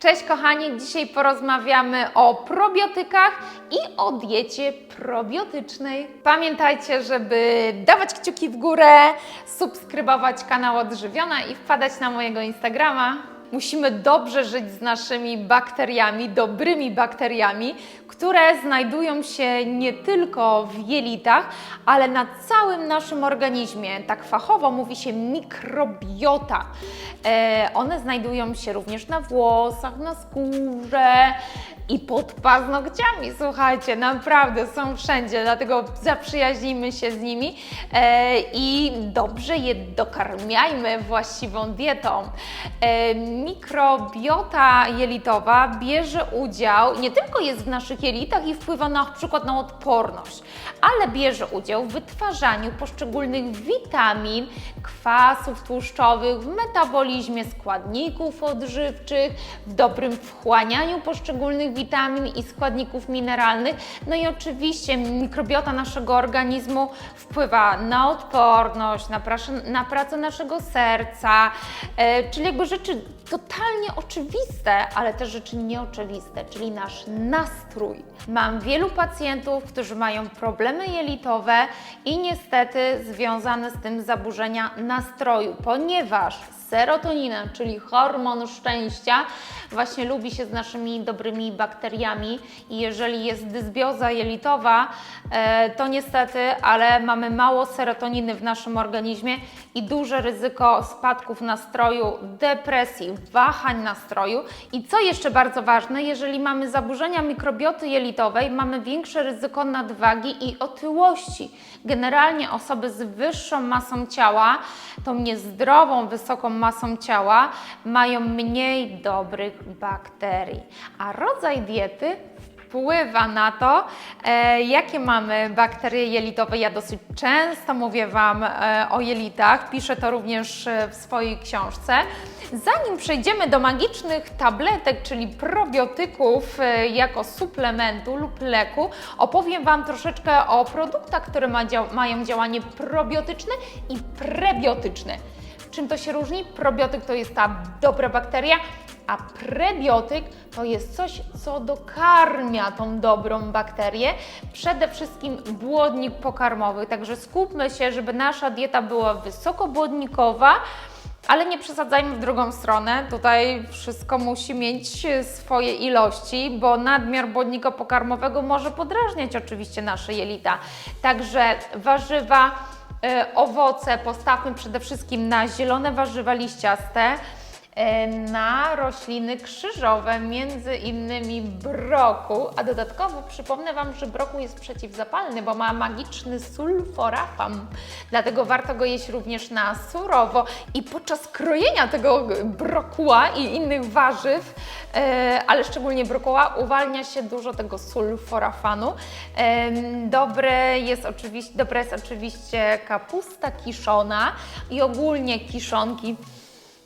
Cześć kochani, dzisiaj porozmawiamy o probiotykach i o diecie probiotycznej. Pamiętajcie, żeby dawać kciuki w górę, subskrybować kanał Odżywiona i wpadać na mojego Instagrama. Musimy dobrze żyć z naszymi bakteriami, dobrymi bakteriami, które znajdują się nie tylko w jelitach, ale na całym naszym organizmie. Tak fachowo mówi się mikrobiota. E, one znajdują się również na włosach, na skórze i pod paznokciami. Słuchajcie, naprawdę są wszędzie, dlatego zaprzyjaźnijmy się z nimi e, i dobrze je dokarmiajmy właściwą dietą. Mikrobiota jelitowa bierze udział, nie tylko jest w naszych jelitach i wpływa na przykład na odporność, ale bierze udział w wytwarzaniu poszczególnych witamin, kwasów tłuszczowych, w metabolizmie składników odżywczych, w dobrym wchłanianiu poszczególnych witamin i składników mineralnych. No i oczywiście mikrobiota naszego organizmu wpływa na odporność, na pracę naszego serca, e, czyli jakby rzeczy totalnie oczywiste, ale też rzeczy nieoczywiste, czyli nasz nastrój. Mam wielu pacjentów, którzy mają problemy jelitowe i niestety związane z tym zaburzenia nastroju, ponieważ serotonina, czyli hormon szczęścia, właśnie lubi się z naszymi dobrymi bakteriami i jeżeli jest dysbioza jelitowa, e, to niestety, ale mamy mało serotoniny w naszym organizmie i duże ryzyko spadków nastroju, depresji, wahań nastroju. I co jeszcze bardzo ważne, jeżeli mamy zaburzenia mikrobioty jelitowej, mamy większe ryzyko nadwagi i otyłości. Generalnie osoby z wyższą masą ciała, tą niezdrową, wysoką masą ciała, mają mniej dobrych bakterii. A rodzaj diety wpływa na to, e, jakie mamy bakterie jelitowe. Ja dosyć często mówię Wam e, o jelitach, piszę to również e, w swojej książce. Zanim przejdziemy do magicznych tabletek, czyli probiotyków e, jako suplementu lub leku, opowiem Wam troszeczkę o produktach, które ma mają działanie probiotyczne i prebiotyczne. Czym to się różni? Probiotyk to jest ta dobra bakteria, a prebiotyk to jest coś, co dokarmia tą dobrą bakterię, przede wszystkim błonnik pokarmowy. Także skupmy się, żeby nasza dieta była wysokobłonnikowa, ale nie przesadzajmy w drugą stronę. Tutaj wszystko musi mieć swoje ilości, bo nadmiar błonnika pokarmowego może podrażniać oczywiście nasze jelita. Także warzywa, owoce postawmy przede wszystkim na zielone warzywa liściaste, e, na rośliny krzyżowe, między innymi broku, a dodatkowo przypomnę Wam, że broku jest przeciwzapalny, bo ma magiczny sulforafan, dlatego warto go jeść również na surowo. I podczas krojenia tego brokuła i innych warzyw, e, ale szczególnie brokuła, uwalnia się dużo tego sulforafanu. Em, Dobre jest oczywiście, dobra jest oczywiście kapusta kiszona i ogólnie kiszonki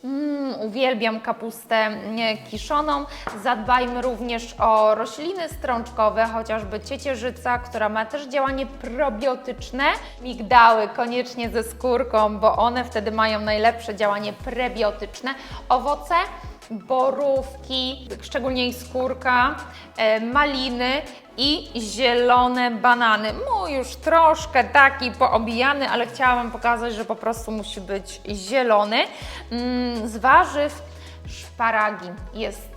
Mm, uwielbiam kapustę kiszoną. Zadbajmy również o rośliny strączkowe, chociażby ciecierzyca, która ma też działanie probiotyczne. Migdały koniecznie ze skórką, bo one wtedy mają najlepsze działanie prebiotyczne. Owoce borówki, szczególnie skórka, e, maliny i zielone banany. Mój już troszkę taki poobijany, ale chciałam pokazać, że po prostu musi być zielony. Mm, Z warzyw szparagi. Jest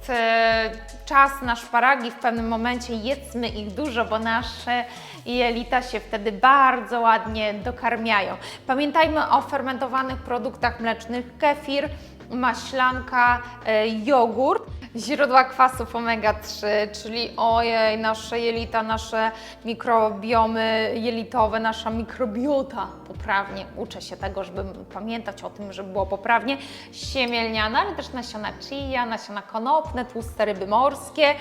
czas na szparagi, w pewnym momencie jedzmy ich dużo, bo nasze jelita się wtedy bardzo ładnie dokarmiają. Pamiętajmy o fermentowanych produktach mlecznych, kefir, maślanka, e, jogurt, źródła kwasów omega-3, czyli ojej, nasze jelita, nasze mikrobiomy jelitowe, nasza mikrobiota poprawnie. Uczę się tego, żeby pamiętać o tym, żeby było poprawnie. Siemielniana, ale też nasiona chia, nasiona tłuste ryby morskie.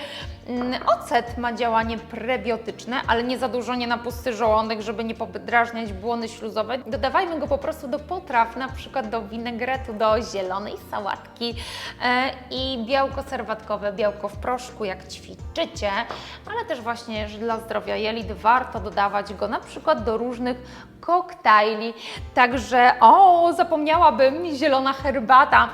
Mm, Ocet ma działanie prebiotyczne, ale nie za dużo, nie na pusty żołądek, żeby nie podrażniać błony śluzowe. Dodawajmy go po prostu do potraw, na przykład do winegretu, do zielonej sałatki e, i białko serwatkowe, białko w proszku, jak ćwiczycie, ale też właśnie dla zdrowia jelit warto dodawać go na przykład do różnych koktajli. Także, o, zapomniałabym, zielona herbata.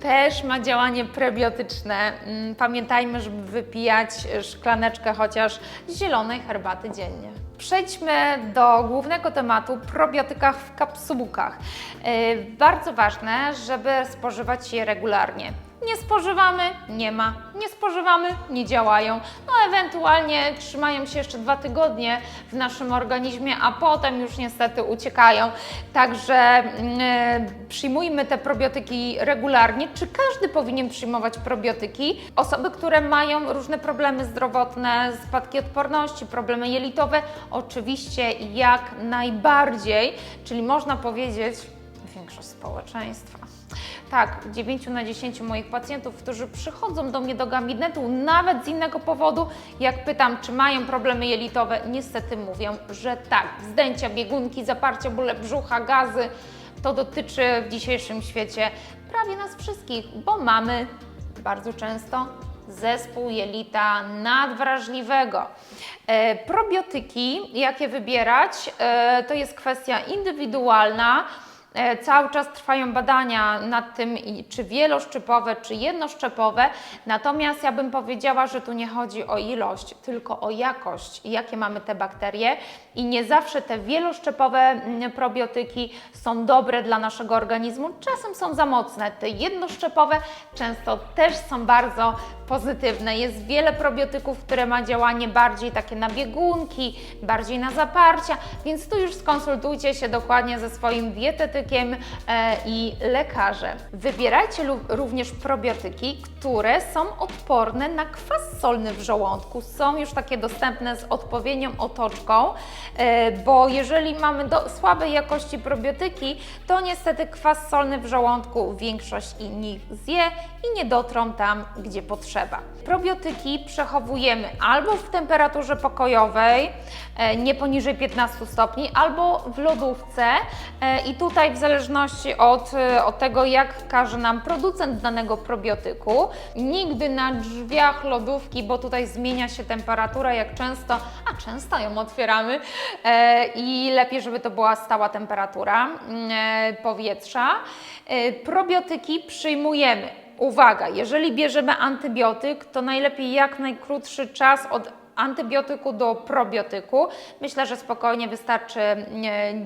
Też ma działanie prebiotyczne. Mm, Pamiętajmy, żeby wypijać szklaneczkę chociaż zielonej herbaty dziennie. Przejdźmy do głównego tematu probiotykach w kapsułkach. Yy, Bardzo ważne, żeby spożywać je regularnie. Nie spożywamy, nie ma. Nie spożywamy, nie działają. No ewentualnie trzymają się jeszcze dwa tygodnie w naszym organizmie, a potem już niestety uciekają. Także mm, przyjmujmy te probiotyki regularnie. Czy każdy powinien przyjmować probiotyki? Osoby, które mają różne problemy zdrowotne, spadki odporności, problemy jelitowe, oczywiście jak najbardziej, czyli można powiedzieć większość społeczeństwa. Tak, 9 na 10 moich pacjentów, którzy przychodzą do mnie do gabinetu nawet z innego powodu, jak pytam, czy mają problemy jelitowe, niestety mówią, że tak. Zdęcia, biegunki, zaparcia, bóle brzucha, gazy. To dotyczy w dzisiejszym świecie prawie nas wszystkich, bo mamy bardzo często zespół jelita nadwrażliwego. E, probiotyki, jakie wybierać, e, to jest kwestia indywidualna. E, Cały czas trwają badania nad tym, czy wieloszczepowe, czy jednoszczepowe. Natomiast ja bym powiedziała, że tu nie chodzi o ilość, tylko o jakość jakie mamy te bakterie. I nie zawsze te wieloszczepowe mm, probiotyki są dobre dla naszego organizmu. Czasem są za mocne. Te jednoszczepowe często też są bardzo pozytywne. Jest wiele probiotyków, które ma działanie bardziej takie na biegunki, bardziej na zaparcia, więc tu już skonsultujcie się dokładnie ze swoim dietetykiem e, i lekarzem. Wybierajcie również probiotyki, które są odporne na kwas solny w żołądku. Są już takie dostępne z odpowiednią otoczką, e, bo jeżeli mamy do, słabej jakości probiotyki, to niestety kwas solny w żołądku większość nich zje i nie dotrą tam, gdzie potrzeba. Probiotyki przechowujemy albo w temperaturze pokojowej, e, nie poniżej 15 stopni, albo w lodówce i tutaj w zależności od, e, od tego, jak każe nam producent danego probiotyku, nigdy na drzwiach lodówki, bo tutaj zmienia się temperatura, jak często, a często ją otwieramy e, i lepiej, żeby to była stała temperatura mm, e, powietrza. E, Probiotyki przyjmujemy Uwaga, jeżeli bierzemy antybiotyk, to najlepiej jak najkrótszy czas od antybiotyku do probiotyku. Myślę, że spokojnie wystarczy e,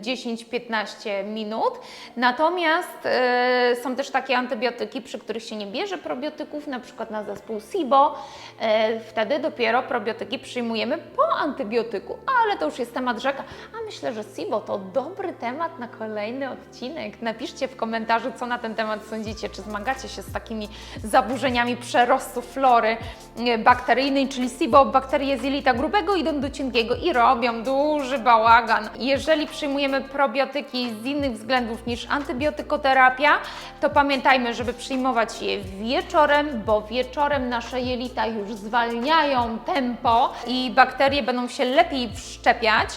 10-15 minut. Natomiast e, są też takie antybiotyki, przy których się nie bierze probiotyków, na przykład na zespół SIBO. E, wtedy dopiero probiotyki przyjmujemy po antybiotyku, ale to już jest temat rzeka. A myślę, że SIBO to dobry temat na kolejny odcinek. Napiszcie w komentarzu, co na ten temat sądzicie. Czy zmagacie się z takimi zaburzeniami przerostu flory e, bakteryjnej, czyli SIBO, bakterie jelita grubego idą do cienkiego i robią duży bałagan. Jeżeli przyjmujemy probiotyki z innych względów niż antybiotykoterapia, to pamiętajmy, żeby przyjmować je wieczorem, bo wieczorem nasze jelita już zwalniają tempo i bakterie będą się lepiej wszczepiać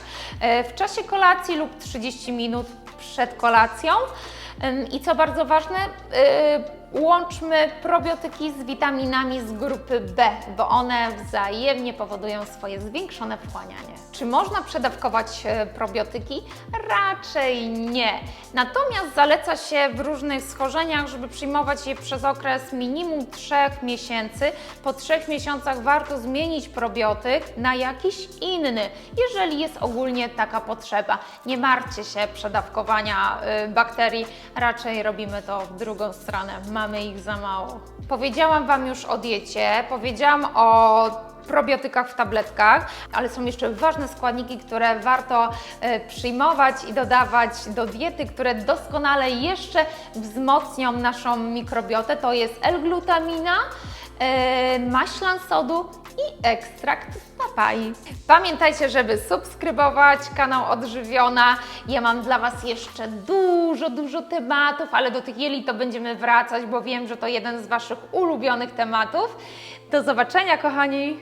e, w czasie kolacji lub 30 minut przed kolacją. I co bardzo ważne, yy, łączmy probiotyki z witaminami z grupy B, bo one wzajemnie powodują swoje zwiększone wchłanianie. Czy można przedawkować e, probiotyki? Raczej nie. Natomiast zaleca się w różnych schorzeniach, żeby przyjmować je przez okres minimum 3 miesięcy. Po 3 miesiącach warto zmienić probiotyk na jakiś inny, jeżeli jest ogólnie taka potrzeba. Nie martwcie się przedawkowania y, bakterii, raczej robimy to w drugą stronę. Mamy ich za mało. Powiedziałam Wam już o diecie, powiedziałam o probiotykach w tabletkach, ale są jeszcze ważne składniki, które warto e, przyjmować i dodawać do diety, które doskonale jeszcze wzmocnią naszą mikrobiotę. To jest L-glutamina, maślan sodu i ekstrakt z papai. Pamiętajcie, żeby subskrybować kanał Odżywiona. Ja mam dla Was jeszcze dużo, dużo tematów, ale do tych jeli to będziemy wracać, bo wiem, że to jeden z Waszych ulubionych tematów. Do zobaczenia, kochani!